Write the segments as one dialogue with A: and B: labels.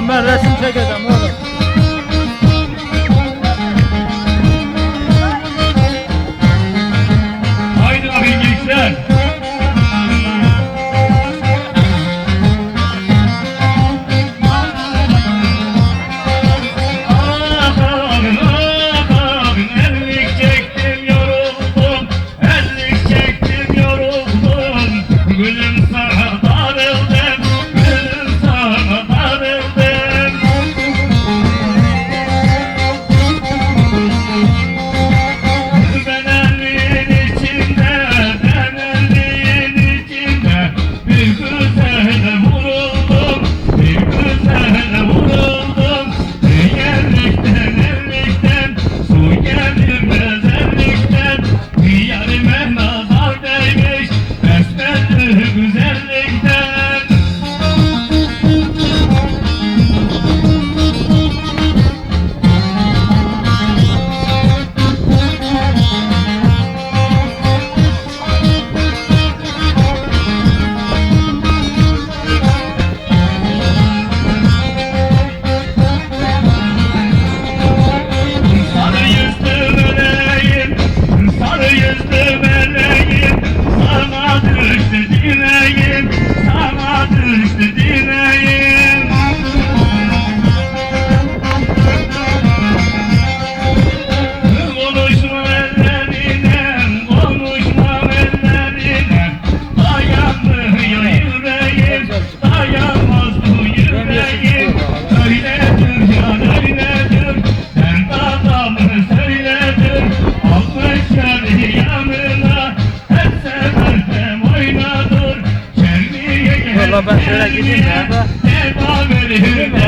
A: అమ్మాయి రసం చేయగదా Thank you. ben
B: şöyle gideyim ya.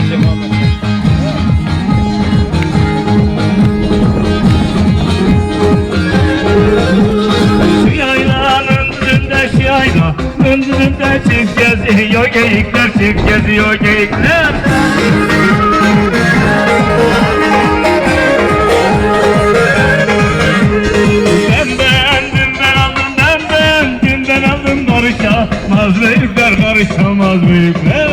A: gelecek vallahi. yayla Öndürümde çift
B: geziyor geyikler Çift geziyor geyikler Benden dünden aldım benden Dünden aldım karışamaz büyükler Karışamaz büyükler